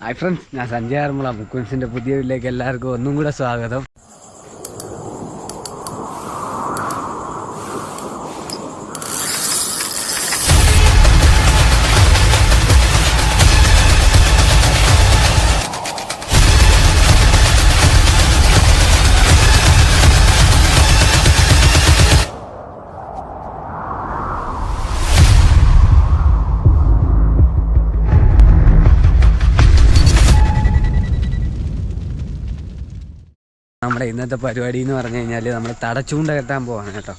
Hi friends ഞാൻ സഞ്ജയ് ആർമുള മുക്കുൻസിന്റെ പുതിയ വീട്ടിലേക്ക് എല്ലാവർക്കും ഒന്നും കൂടെ സ്വാഗതം. ഇന്നത്തെ പരിപാടി എന്ന് പറഞ്ഞു കഴിഞ്ഞാൽ നമ്മൾ തടച്ചൂണ്ട കെട്ടാൻ പോവാണ് കേട്ടോ.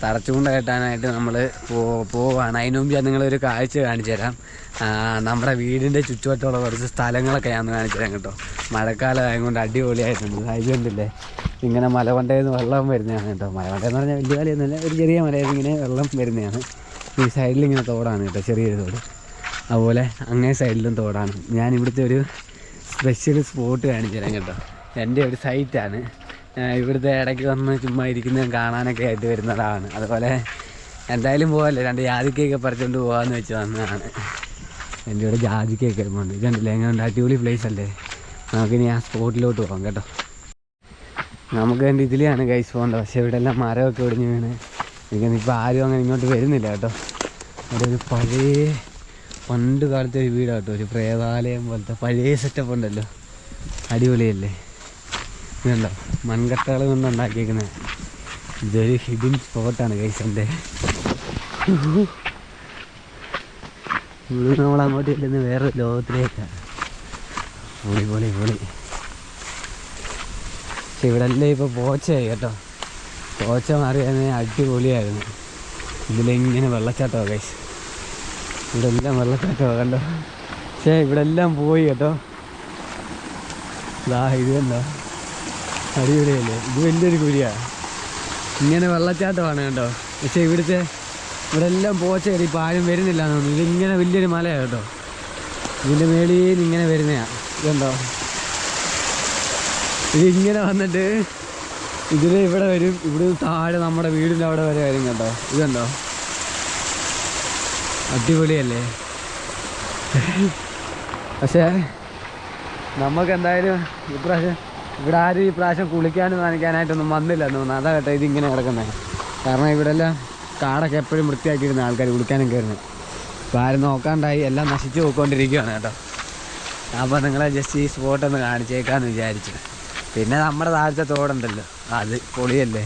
തടച്ചൂണ്ട കെട്ടാനായിട്ട് നമ്മൾ പോവാണ്. അതിനു മുമ്പ് ഞാൻ നിങ്ങളൊരു കാഴ്ച കാണിച്ചു തരാം. നമ്മുടെ വീടിന്റെ ചുറ്റുവട്ടമുള്ള കുറച്ച് സ്ഥലങ്ങളൊക്കെ ഞാൻ കാണിച്ചു തരാം കേട്ടോ. മഴക്കാലം ആയതുകൊണ്ട് അടിപൊളിയായിട്ടുണ്ട്. അതുകൊണ്ടില്ലേ ഇങ്ങനെ മലവണ്ടയിൽ നിന്ന് വെള്ളം വരുന്നതാണ് കേട്ടോ. മലവണ്ടെന്ന് പറഞ്ഞാൽ വലിയ മലയൊന്നുമില്ല ഒരു ചെറിയ മലയിൽ ഇങ്ങനെ വെള്ളം വരുന്നതാണ്. ഈ സൈഡിൽ ഇങ്ങനെ തോടാണ് കേട്ടോ ചെറിയൊരു തോട്. അതുപോലെ അങ്ങേ സൈഡിലും തോടാണ്. ഞാൻ ഇവിടുത്തെ ഒരു സ്പെഷ്യൽ സ്പോട്ട് കാണിച്ചു തരാം കേട്ടോ. എന്റെ ഒരു സൈറ്റാണ് ഇവിടുത്തെ ഇടയ്ക്ക് വന്ന് ചുമ്മാ ഇരിക്കുന്നതും കാണാനൊക്കെ ആയിട്ട് വരുന്നതാണ് അതുപോലെ എന്തായാലും പോകല്ലേ രണ്ട് ജാതിക്കയൊക്കെ പറിച്ചുകൊണ്ട് പോകാമെന്ന് വെച്ച് വന്നതാണ്. എന്റെ ഇവിടെ ജാതിക്കയൊക്കെ വരുമ്പോണ്ട്. ഇതുണ്ടല്ലേ എങ്ങനെ അടിപൊളി പ്ലേസ് അല്ലേ? നമുക്കിനി ആ സ്പോട്ടിലോട്ട് പോകാം കേട്ടോ. നമുക്ക് വേണ്ടി ഇതിലെയാണ് കൈസ് പോകേണ്ടത്. പക്ഷേ ഇവിടെ എല്ലാം മരമൊക്കെ ഒടിഞ്ഞ് വീണ്. എനിക്കിപ്പോൾ ആരും അങ്ങനെ ഇങ്ങോട്ട് വരുന്നില്ല കേട്ടോ. അവിടെ ഒരു പഴയ പണ്ട് കാലത്തെ ഒരു വീടാണ് കേട്ടോ. ഒരു പ്രേതാലയം പോലത്തെ പഴയ സെറ്റപ്പ് ഉണ്ടല്ലോ. അടിപൊളിയല്ലേ? ഇതുണ്ടോ മൺകട്ടകൾ കൊണ്ട് ഉണ്ടാക്കിയേക്കുന്നത് ഇതൊരു ഹിഡിൻ സ്പോട്ടാണ് കൈസന്റെ നമ്മൾ അങ്ങോട്ട് ചെല്ലുന്ന വേറെ ലോകത്തിലേക്കാണ് പൊളി പൊളി പൊളി. പക്ഷെ ഇവിടെ എല്ലാം ഇപ്പോൾ പോച്ചയായി കേട്ടോ. പോച്ച മാറിയായിരുന്നെ അടിപൊളിയായിരുന്നു. ഇതിലിങ്ങനെ വെള്ളച്ചാട്ടമാണ് കൈസ് ഇവിടെ എല്ലാം വെള്ളച്ചാട്ടമാണ് കണ്ടോ. പക്ഷേ ഇവിടെ എല്ലാം പോയി കേട്ടോ. ഇതാ ഇത് കണ്ടോ. അടിപൊളിയല്ലേ ഇത് വലിയൊരു കുരിയാണ് ഇങ്ങനെ വെള്ളച്ചാട്ടമാണ് കേട്ടോ പക്ഷേ ഇവിടുത്തെ ഇവിടെ എല്ലാം പോച്ച കയറി ഇപ്പോൾ ആരും വരുന്നില്ല എന്ന് തോന്നുന്നു. ഇതിങ്ങനെ വലിയൊരു മലയാണ് കേട്ടോ. ഇതിന്റെ നിന്ന് ഇങ്ങനെ വരുന്നതാണ് ഇതുണ്ടോ? ഇതിങ്ങനെ വന്നിട്ട് ഇതിൽ ഇവിടെ വരും. ഇവിടെ താഴെ നമ്മുടെ വീടിന്റെ അവിടെ വരെ വരും കേട്ടോ. ഇതുണ്ടോ? അടിപൊളിയല്ലേ? പക്ഷേ നമുക്ക് എന്തായാലും ഇപ്രാവശ്യം ഇവിടെ ആരും ഈ പ്രാവശ്യം കുളിക്കാനും നനയ്ക്കാനായിട്ടൊന്നും വന്നില്ല എന്ന് തോന്നുന്നു. അതാ കേട്ടോ ഇതിങ്ങനെ കിടക്കുന്നത്. കാരണം ഇവിടെ എല്ലാം കാടൊക്കെ എപ്പോഴും വൃത്തിയാക്കിയിരുന്ന ആൾക്കാർ കുളിക്കാനും കയറുന്നത്. ഇപ്പോൾ ആരും നോക്കാണ്ടായി എല്ലാം നശിച്ചു പോയിക്കൊണ്ടിരിക്കുകയാണ് കേട്ടോ. അപ്പോൾ നിങ്ങളെ ജസ്റ്റ് ഈ സ്പോട്ട് ഒന്ന് കാണിച്ചേക്കാന്ന് വിചാരിച്ചു. പിന്നെ നമ്മുടെ താഴത്തെ തോടുണ്ടല്ലോ അത് പൊളിയല്ലേ?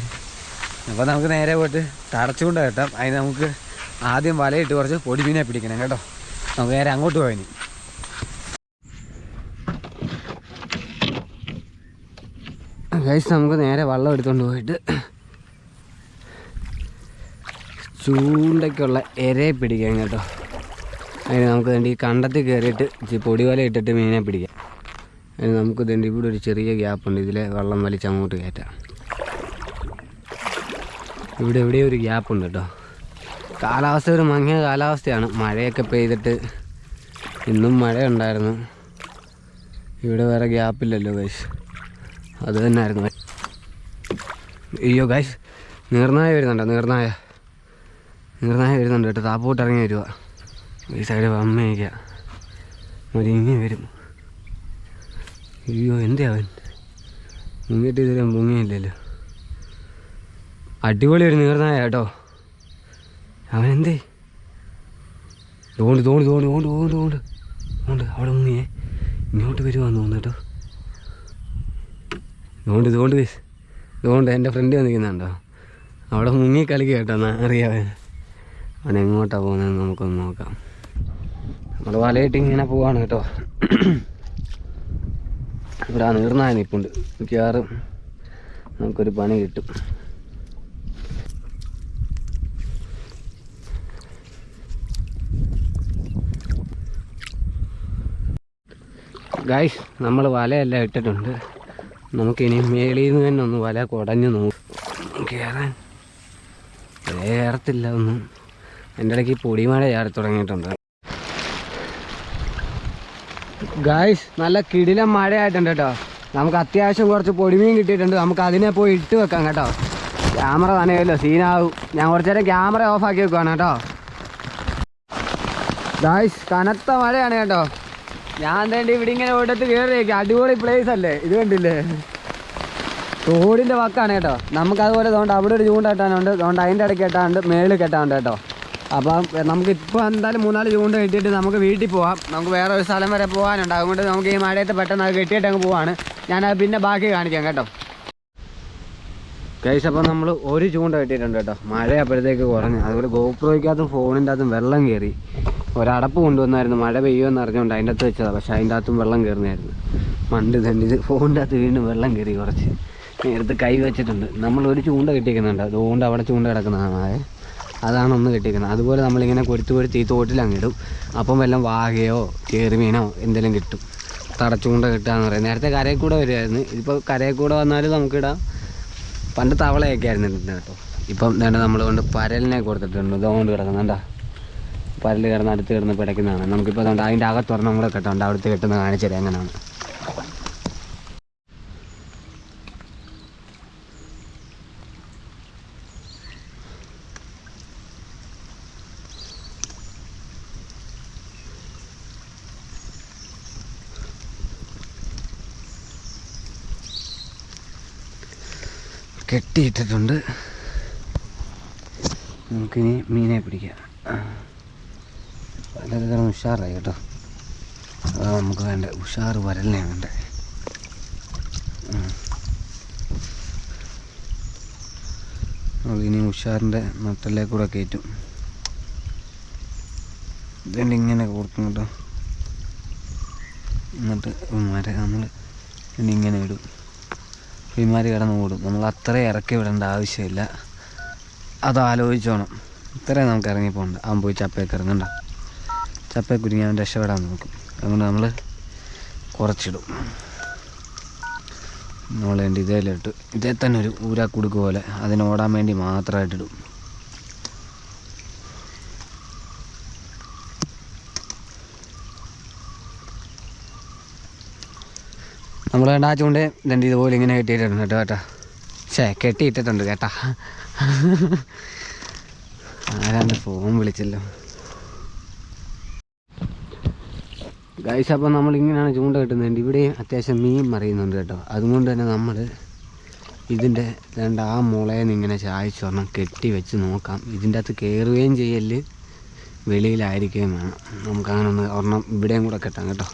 അപ്പോൾ നമുക്ക് നേരെ പോയിട്ട് തടച്ചുകൊണ്ട് കേട്ടോ. അതിന് നമുക്ക് ആദ്യം വലയിട്ട് കുറച്ച് പൊടിമീനെ പിടിക്കണം കേട്ടോ. നമുക്ക് നേരെ അങ്ങോട്ട് പോയിനി. ഗൈസ് നമുക്ക് നേരെ വെള്ളം എടുത്തുകൊണ്ട് പോയിട്ട് ചൂണ്ടയ്ക്കുള്ള എരയെ പിടിക്കാം കേട്ടോ. അതിന് നമുക്ക് വേണ്ടി കണ്ടത്തിൽ കയറിയിട്ട് ഇച്ചിരി പൊടിവല ഇട്ടിട്ട് മീനെ പിടിക്കാം. അതിന് നമുക്ക് ഇതുണ്ട് ഇവിടെ ഒരു ചെറിയ ഗ്യാപ്പ് ഉണ്ട്. ഇതിലെ വെള്ളം വലിച്ച് അങ്ങോട്ട് കയറ്റാം. ഇവിടെ എവിടെയോ ഒരു ഗ്യാപ്പുണ്ട് കേട്ടോ. കാലാവസ്ഥ ഒരു മങ്ങിയ കാലാവസ്ഥയാണ്. മഴയൊക്കെ പെയ്തിട്ട് ഇന്നും മഴയുണ്ടായിരുന്നു. ഇവിടെ വേറെ ഗ്യാപ്പില്ലല്ലോ ഗൈസ് അത് തന്നെയായിരുന്നു അയ്യോ ഗൈസ് നീർനായ വരുന്നുണ്ടോ നീർനായ. നീർനായ വരുന്നുണ്ട് കേട്ടോ. താപ്പോട്ട് ഇറങ്ങി വരിക ഈ സൈഡ് അമ്മയ്ക്ക മുരിങ്ങി വരും. അയ്യോ എന്തേ അവൻ? മുങ്ങിയിട്ട് ഇതുവരെ മുങ്ങിയില്ലല്ലോ. അടിപൊളി ഒരു നീർനായ കേട്ടോ. അവൻ എന്തേ? തോണ്ട് തോണ്ട് തോണ്ട് തോണ്ട് തോണ്ട് തോണ്ട് അവിടെ മുങ്ങിയേ. ഇങ്ങോട്ട് വരുവാന്ന് തോന്നുന്നു കേട്ടോ. ഇതുകൊണ്ട് ഇതുകൊണ്ട് ഇതുകൊണ്ട് എന്റെ ഫ്രണ്ട് വന്നിരിക്കുന്നുണ്ടോ? അവിടെ മുങ്ങി കളിക്കുക കേട്ടോ അറിയാവേ. അവൻ എങ്ങോട്ടാണ് പോകുന്നതെന്ന് നമുക്കൊന്ന് നോക്കാം. നമ്മൾ വലയിട്ട് ഇങ്ങനെ പോവാണ് കേട്ടോ. ഇവിടെ നീർന്നായ നിൽപ്പുണ്ട്. മിക്കവാറും നമുക്കൊരു പണി കിട്ടും. ഗൈസ് നമ്മൾ വലയെല്ലാം ഇട്ടിട്ടുണ്ട്. നമുക്കിനി മേളിൽ നിന്ന് തന്നെ ഒന്ന് വല കുടഞ്ഞ് നോക്കും. കയറാൻ കയറത്തില്ല ഒന്നും. എന്റെ ഇടയ്ക്ക് പൊടിമഴ ചാടി തുടങ്ങിയിട്ടുണ്ട്. ഗായ്സ് നല്ല കിടിലം മഴയായിട്ടുണ്ട് കേട്ടോ. നമുക്ക് അത്യാവശ്യം കുറച്ച് പൊടിമീൻ കിട്ടിയിട്ടുണ്ട്. നമുക്ക് അതിനെ പോയി ഇട്ട് വെക്കാം കേട്ടോ. ക്യാമറ നനയല്ലോ സീനാവും. ഞാൻ കുറച്ച് നേരം ക്യാമറ ഓഫാക്കി വെക്കുവാണ് കേട്ടോ. ഗായ്സ് കനത്ത മഴയാണ് കേട്ടോ. ഞാൻ തേണ്ടി ഇവിടെ ഇങ്ങനെ ഓടത്ത് കയറിയേക്ക് അടിപൊളി പ്ലേസ് അല്ലേ? ഇത് കണ്ടില്ലേ? തോടിന്റെ വക്കാണ് കേട്ടോ. നമുക്ക് അതുപോലെ തോണ്ട് അവിടെ ഒരു ചൂണ്ട കെട്ടാനുണ്ട് തോണ്ട അതിന്റെ ഇടയ്ക്ക് കെട്ടാണ്ട് മേളിൽ കെട്ടാനുണ്ട് കേട്ടോ. അപ്പം നമുക്ക് ഇപ്പോൾ എന്തായാലും മൂന്നാൽ ചൂണ്ട കെട്ടിയിട്ട് നമുക്ക് വീട്ടിൽ പോവാം. നമുക്ക് വേറെ ഒരു സ്ഥലം വരെ പോകാനുണ്ട്. അതുകൊണ്ട് നമുക്ക് ഈ മഴയത്ത് പെട്ടെന്ന് അത് കെട്ടിയിട്ട് അങ്ങ് പോവാണ്. ഞാനത് പിന്നെ ബാക്കി കാണിക്കാം കേട്ടോ. കേസ് അപ്പോൾ നമ്മൾ ഒരു ചൂണ്ട കെട്ടിയിട്ടുണ്ട് കേട്ടോ. മഴ അപ്പോഴത്തേക്ക് കുറഞ്ഞു. അതുപോലെ ഗോപ്രോയ്ക്കകത്തും ഫോണിന്റെ അകത്തും വെള്ളം കയറി ഒരടപ്പ് കൊണ്ടുവന്നായിരുന്നു. മഴ പെയ്യുമെന്ന് അറിഞ്ഞുകൊണ്ട് അതിന്റെ അകത്ത് വെച്ചതാണ് പക്ഷേ അതിന്റെ അകത്തും വെള്ളം കയറുന്നതായിരുന്നു മണ്ട് തന്നെ ഇത് ഫോണിന്റെ അകത്ത് വീണ്ടും വെള്ളം കയറി കുറച്ച് നേരത്തെ കൈ വെച്ചിട്ടുണ്ട്. നമ്മൾ ഒരു ചൂണ്ട കെട്ടിക്കുന്നുണ്ട് അതുകൊണ്ട് അവിടെ ചൂണ്ട കിടക്കുന്നതാണ് അതെ അതാണ് ഒന്ന് കെട്ടിക്കുന്നത് അതുപോലെ നമ്മളിങ്ങനെ കൊരുത്ത് കൊരുത്ത് ഈ തോട്ടിൽ ഇടും. അപ്പം വല്ലതും വാകയോ ചേറുമീനോ എന്തെങ്കിലും കിട്ടും. തടച്ചൂണ്ട കിട്ടുകയെന്ന് പറയും. നേരത്തെ കരയിൽ കൂടെ വരുമായിരുന്നു. ഇതിപ്പോൾ കരയിൽ കൂടെ വന്നാലും നമുക്കിടാം. പണ്ട് തവളയൊക്കെ ആയിരുന്നു കേട്ടോ ഇപ്പം വേണ്ട നമ്മൾ കൊണ്ട് പരലിനെ കൊടുത്തിട്ടുണ്ട്. ഇതുകൊണ്ട് കിടക്കുന്നുണ്ടാ. പരൽ കിടന്ന് അടുത്ത് കിടന്ന് പിടയ്ക്കുന്നതാണ്. നമുക്കിപ്പോൾ അതുകൊണ്ട് അതിന്റെ അകത്തൊരെണ്ണം കൂടെ കെട്ടുണ്ട് അവിടുത്തെ കെട്ടുന്ന കാണിച്ചത് എങ്ങനെയാണ്. കെട്ടിയിട്ടിട്ടുണ്ട്. നമുക്കിനി മീനെ പിടിക്കാം. വളരെതരം ഉഷാറായി കേട്ടോ. അതാ നമുക്ക് വേണ്ട ഉഷാർ വരലിനെയാണ് വേണ്ട ഇനി ഉഷാറിന്റെ നട്ടല്ലേ കൂടെ കയറ്റും. ഇതുകൊണ്ട് ഇങ്ങനെ കൊടുക്കും കേട്ടോ. എന്നിട്ട് മര നമ്മൾ ഇങ്ങനെ ഇടും. വിമാരി കിടന്ന് ഓടും. നമ്മൾ അത്ര ഇറക്കി വിടേണ്ട ആവശ്യമില്ല. അത് ആലോചിച്ചോണം. ഇത്രയും നമുക്ക് ഇറങ്ങി പോകണ്ട അവൻ പോയി ചപ്പയൊക്കെ ഇറങ്ങണ്ട. ചപ്പയെ കുരുങ്ങി അവൻ രക്ഷപ്പെടാൻ നോക്കും. അതുകൊണ്ട് നമ്മൾ കുറച്ചിടും. നമ്മൾ വേണ്ടി ഇതേലിട്ട് ഇതേ തന്നെ ഒരു ഊരാക്കുടുക്ക് പോലെ അതിന് ഓടാൻ വേണ്ടി മാത്രമായിട്ടിടും നമ്മൾ വേണ്ട ആ ചൂണ്ട രണ്ട് ഇതുപോലെ ഇങ്ങനെ കെട്ടിയിട്ടുണ്ട് കേട്ടോ കേട്ടോ. ഛേ കെട്ടിയിട്ടിട്ടുണ്ട് കേട്ടാ. ആരാണ്ട് ഫോൺ വിളിച്ചല്ലോ? ഗൈസ് അപ്പോൾ നമ്മൾ ഇങ്ങനെയാണ് ചൂണ്ട കിട്ടുന്നുണ്ട് ഇവിടെ അത്യാവശ്യം മീൻ മറിയുന്നുണ്ട് കേട്ടോ. അതുകൊണ്ട് തന്നെ നമ്മൾ ഇതിന്റെ രണ്ട് ആ മുളയെന്ന് ഇങ്ങനെ ചായച്ച് ഒരെണ്ണം കെട്ടി വെച്ച് നോക്കാം. ഇതിന്റെ അകത്ത് കയറുകയും ചെയ്യൽ വെളിയിലായിരിക്കുകയും വേണം. നമുക്ക് അങ്ങനെ ഒന്ന് ഒരെണ്ണം ഇവിടെയും കൂടെ കെട്ടാം കേട്ടോ.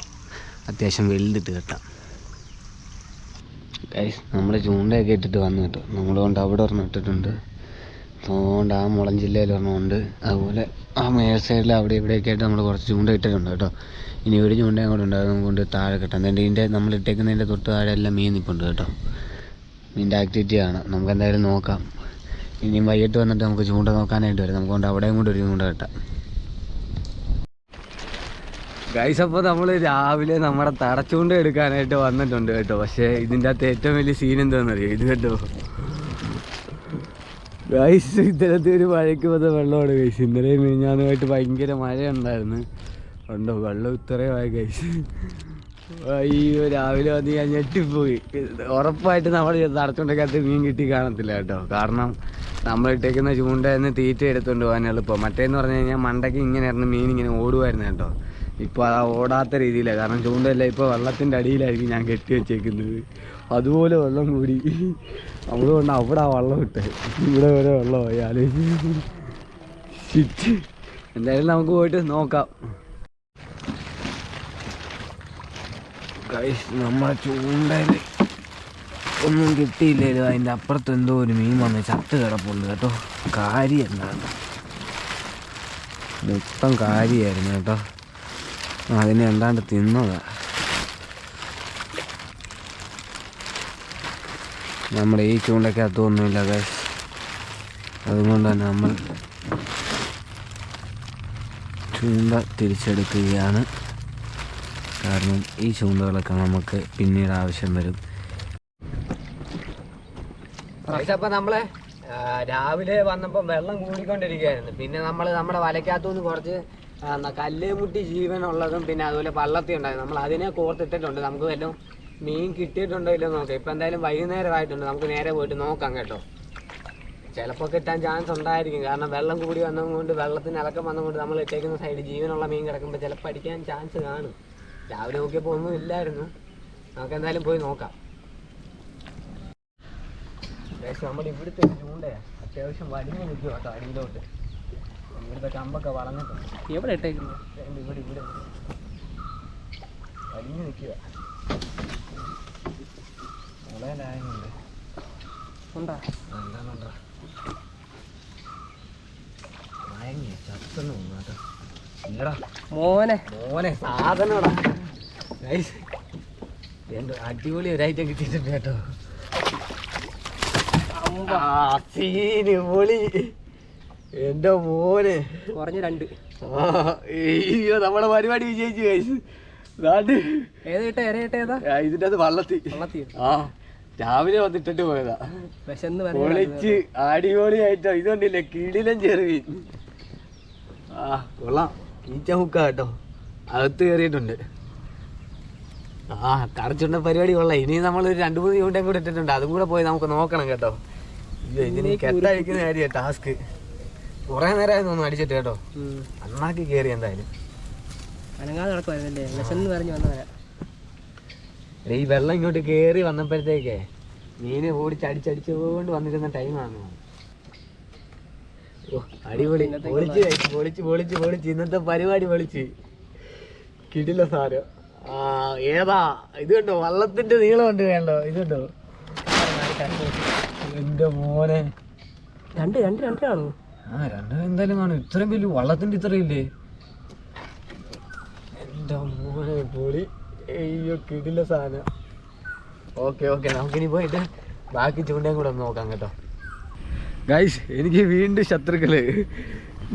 അത്യാവശ്യം വലുതിട്ട് കെട്ടാം. ഗൈസ് നമ്മൾ ചൂണ്ടയൊക്കെ ഇട്ടിട്ട് വന്നു കേട്ടോ. നമ്മൾ കൊണ്ട് അവിടെ ഒരെണ്ണം ഇട്ടിട്ടുണ്ട്. അതുകൊണ്ട് ആ മുളം ജില്ലയിൽ ഒരെണ്ണം ഉണ്ട് അതുപോലെ ആ മേൽ സൈഡിൽ അവിടെ ഇവിടെയൊക്കെ ആയിട്ട് നമ്മൾ കുറച്ച് ചൂണ്ട ഇട്ടിട്ടുണ്ട് കേട്ടോ. ഇനി ഒരു ചൂണ്ടയും കൂടെ ഉണ്ട്. അതും കൊണ്ട് താഴെ കെട്ടാം. ഇതിന്റെ നമ്മൾ ഇട്ടേക്കുന്നതിന്റെ തൊട്ട് താഴെ എല്ലാം മീൻ നിൽപ്പുണ്ട് കേട്ടോ. മീന്റെ ആക്ടിവിറ്റി ആണ്. നമുക്ക് എന്തായാലും നോക്കാം. ഇനിയും വൈകിട്ട് വന്നിട്ട് നമുക്ക് ചൂണ്ട നോക്കാനായിട്ട് വരും. നമുക്ക് കൊണ്ട് അവിടെയും കൂടെ ഒരു ചൂണ്ട കെട്ടാം. ഗൈസ് അപ്പോൾ നമ്മൾ രാവിലെ നമ്മുടെ തടച്ചുകൊണ്ട് എടുക്കാനായിട്ട് വന്നിട്ടുണ്ട് കേട്ടോ. പക്ഷേ ഇതിന്റെ അകത്ത് ഏറ്റവും വലിയ സീൻ എന്താണെന്നറിയോ? ഇത് കേട്ടോ ഗൈസ് ഇന്നലത്തെ ഒരു മഴയ്ക്ക് വന്ന വെള്ളമാണ് ഗൈസ് ഇന്നലെ മിനിഞ്ഞാന്നുമായിട്ട് ഭയങ്കര മഴയുണ്ടായിരുന്നു. ഉണ്ടോ? വെള്ളം ഇത്രയുമായി ഗൈസ് അയ്യോ രാവിലെ വന്ന് ഞാൻ ഞെട്ടിപ്പോയി. ഉറപ്പായിട്ട് നമ്മൾ തടച്ചുകൊണ്ടൊക്കെ മീൻ കിട്ടി കാണത്തില്ല കേട്ടോ. കാരണം നമ്മൾ ഇട്ടേക്കുന്ന ചൂണ്ടന്ന് തീറ്റ എടുത്തുകൊണ്ട് പോകാൻ എളുപ്പം മറ്റേന്ന് പറഞ്ഞു കഴിഞ്ഞാൽ മണ്ടയ്ക്ക് ഇങ്ങനെ ഇറങ്ങി മീൻ ഇങ്ങനെ ഓടുമായിരുന്നു കേട്ടോ. ഇപ്പോൾ അത് ഓടാത്ത രീതിയിലാണ് കാരണം ചൂണ്ടല്ല ഇപ്പോൾ വെള്ളത്തിന്റെ അടിയിലായിരിക്കും ഞാൻ കെട്ടി വെച്ചേക്കുന്നത്. അതുപോലെ വെള്ളം കൂടി. നമ്മൾ കൊണ്ട് അവിടെ ആ വെള്ളം ഇട്ട് ഇവിടെ വരെ വെള്ളം ആലോചിച്ച്. എന്തായാലും നമുക്ക് പോയിട്ട് നോക്കാം. നമ്മളെ ചൂണ്ടയിൽ ഒന്നും കിട്ടിയില്ലല്ലോ അതിന്റെ അപ്പുറത്ത് എന്തോ ഒരു മീൻ വന്ന് ചത്ത് കിടപ്പുണ്ട് കേട്ടോ. കാര്യ എന്താണ്? മൊത്തം കാര്യമായിരുന്നു കേട്ടോ. അതിനെ എന്താണ്ട് തിന്നതാ? നമ്മുടെ ഈ ചൂണ്ടയ്ക്കകത്ത് ഒന്നുമില്ല ഗൈസ് അതുകൊണ്ട് തന്നെ നമ്മൾ ചൂണ്ട തിരിച്ചെടുക്കുകയാണ്. കാരണം ഈ ചൂണ്ടകളൊക്കെ നമുക്ക് പിന്നീട് ആവശ്യം വരും. അപ്പോൾ നമ്മളെ രാവിലെ വന്നപ്പോൾ വെള്ളം കൂടിക്കൊണ്ടിരിക്കുകയായിരുന്നു. പിന്നെ നമ്മൾ നമ്മുടെ വലയ്ക്കകത്തുനിന്ന് കുറച്ച് ആ, എന്താ കല്ല് മുട്ടി ജീവനുള്ളതും പിന്നെ അതുപോലെ പള്ളത്തി ഉണ്ടായിരുന്നു. നമ്മൾ അതിനെ കോർത്തിട്ടിട്ടുണ്ട്. നമുക്ക് വല്ലതും മീൻ കിട്ടിയിട്ടുണ്ടോ ഇല്ലെന്ന് നോക്കാം. ഇപ്പം എന്തായാലും വൈകുന്നേരമായിട്ടുണ്ട്. നമുക്ക് നേരെ പോയിട്ട് നോക്കാം കേട്ടോ. ചിലപ്പോൾ കിട്ടാൻ ചാൻസ് ഉണ്ടായിരിക്കും. കാരണം വെള്ളം കൂടി വന്നതുകൊണ്ട് വെള്ളത്തിന് ഇളക്കം വന്നതുകൊണ്ട് നമ്മൾ ഇട്ടേക്കുന്ന സൈഡ് ജീവനുള്ള മീൻ കിടക്കുമ്പോൾ ചിലപ്പോൾ അടിക്കാൻ ചാൻസ് കാണും. രാവിലെ നോക്കിയപ്പോൾ ഒന്നും ഇല്ലായിരുന്നു. നമുക്ക് എന്തായാലും പോയി നോക്കാം. നമ്മുടെ ഇവിടുത്തെ ഒരു ചൂണ്ടയാ. അത്യാവശ്യം വലിഞ്ഞു നിൽക്കുക കേട്ടോ അടിയിലോട്ട്. ഇവിടുത്തെ കമ്പൊക്കെ വളഞ്ഞിട്ടുണ്ട് എവിടെ ഇട്ടേക്കുന്നു ഇവിടെ ഇവിടെ. വലിഞ്ഞു നിൽക്കുക ഉണ്ടാ? ചത്തെന്ന് കേട്ടോ. മോനെ. മോനെ സാധനടാ. അടിപൊളി ഒരു ഐറ്റം കിട്ടിയിട്ടുണ്ട് കേട്ടോ. സീന് പൊളി എന്റെ മോനെ. കുറഞ്ഞ രണ്ട്. അയ്യോ നമ്മുടെ പരിപാടി വിജയിച്ചു കഴിച്ചു ഇതിന്റെ അത് വള്ളത്തി. വള്ളത്തി ആ. രാവിലെ വന്നിട്ടിട്ട് പോയതാ. വിശന്ന് പൊളിച്ച് അടിപൊളിയായിട്ടോ. ഇതുകൊണ്ടില്ലേ കിടിലം ചെറുവി ആ കൊള്ളാം. ഈച്ച മുക്ക കേട്ടോ. അകത്ത് കയറിയിട്ടുണ്ട്. ആ കറച്ചുണ്ട പരിപാടി കൊള്ളാം. ഇനി നമ്മൾ ഒരു രണ്ട് മൂന്ന് യൂണിറ്റ് കൂടെ ഇട്ടിട്ടുണ്ട്. അതും കൂടെ പോയി നമുക്ക് നോക്കണം കേട്ടോ. ഇത് ഇതിന് കെട്ടഴിക്കുന്ന കാര്യ ടാസ്ക്. കുറെ നേരമായി തോന്നുന്നു അടിച്ചിട്ട് കേട്ടോ. അന്നാക്കി കയറി എന്തായാലും. അനങ്ങാതെ നടക്കുമായിരുന്നല്ലേ വിശന്ന് പറഞ്ഞു വന്നവരാ. എടേ, ഈ വെള്ളം ഇങ്ങോട്ട് കയറി വന്നപ്പോഴത്തേക്കേ മീന് ഓടിച്ചടിച്ചടിച്ചുകൊണ്ട് വന്നിരുന്ന ടൈമാണ് ഓ അടിപൊളി. പൊളിച്ച് പൊളിച്ച് പൊളിച്ച് പൊളിച്ച്. ഇന്നത്തെ പരിപാടി പൊളിച്ച്. കിടില്ല സാറ് ആ ഏതാ? ഇത് കണ്ടോ? വള്ളത്തിന്റെ നീളം ഉണ്ട് വേണ്ടോ ഇത് കണ്ടോ? എന്റെ മോനെ. രണ്ട് രണ്ട് രണ്ടാണോ ആ രണ്ടും എന്തായാലും കാണും. ഇത്രയും വലിയ വള്ളത്തിന്റെ ഇത്രയും ഇല്ലേ? എന്റെ മോനെ പൊളി. കിടില നമുക്കിനി പോയിട്ട് ബാക്കി ചൂണ്ടയും കൂടെ ഒന്ന് നോക്കാം കേട്ടോ. ഗൈസ് എനിക്ക് വീണ്ടും ശത്രുക്കൾ.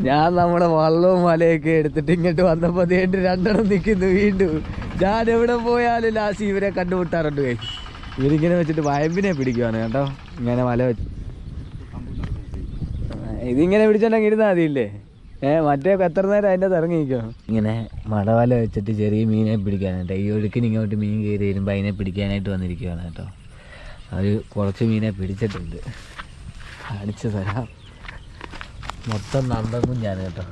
ഞാൻ നമ്മുടെ വള്ളവും മലയൊക്കെ എടുത്തിട്ട് ഇങ്ങോട്ട് വന്നപ്പോൾ വേണ്ടി രണ്ടെണ്ണം നിൽക്കുന്നു വീണ്ടും. ഞാൻ എവിടെ പോയാലും ലാസ്റ്റ് ഇവരെ കണ്ടുമുട്ടാറുണ്ട് ഗൈസ് ഇവരിങ്ങനെ വെച്ചിട്ട് വയമ്പിനെ പിടിക്കുവാണ് കേട്ടോ. ഇങ്ങനെ മല വെച്ച് ഇതിങ്ങനെ പിടിച്ചോണ്ടെങ്കിൽ ഇരുന്നാൽ മതിയില്ലേ? ഏ മറ്റേ എത്ര നേരം അതിന്റെ ഇറങ്ങിയിരിക്കും? ഇങ്ങനെ മടവല വെച്ചിട്ട് ചെറിയ മീനെ പിടിക്കാനായിട്ട് ഈ ഒഴുക്കിന് ഇങ്ങോട്ട് മീൻ കയറി വരുമ്പോൾ അതിനെ പിടിക്കാനായിട്ട് വന്നിരിക്കുകയാണ് കേട്ടോ. അത് കുറച്ച് മീനെ പിടിച്ചിട്ടുണ്ട്. കാണിച്ചു തരാം. മൊത്തം നമ്പൻ കുഞ്ഞാണ് കേട്ടോ.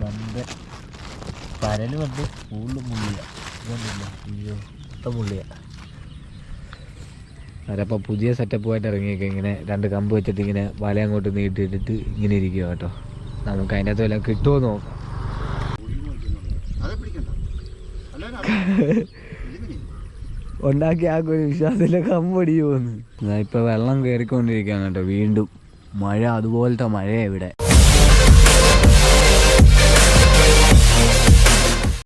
നമ്പ പരലുമുണ്ട് കൂടുതലും മുള്ളിയ. ഇതൊന്നുമില്ല അയ്യോ മൊത്തം മുള്ളിയ. അവരപ്പോൾ പുതിയ സെറ്റപ്പുമായിട്ട് ഇറങ്ങിയൊക്കെ ഇങ്ങനെ രണ്ട് കമ്പ് വെച്ചിട്ട് ഇങ്ങനെ വല അങ്ങോട്ട് നീട്ടിയിട്ടിട്ട് ഇങ്ങനെ ഇരിക്കുക കേട്ടോ. നമുക്ക് അതിന്റെ അകത്ത് വല്ലതും കിട്ടുമോ നോക്കാം. ഉണ്ടാക്കി ആക്കും ഒരു വിശ്വാസത്തിലെ കമ്പടി പോകുന്നു. ഇപ്പം വെള്ളം കയറിക്കൊണ്ടിരിക്കുകയാണ് കേട്ടോ വീണ്ടും. മഴ അതുപോലത്തെ മഴയാണ് ഇവിടെ.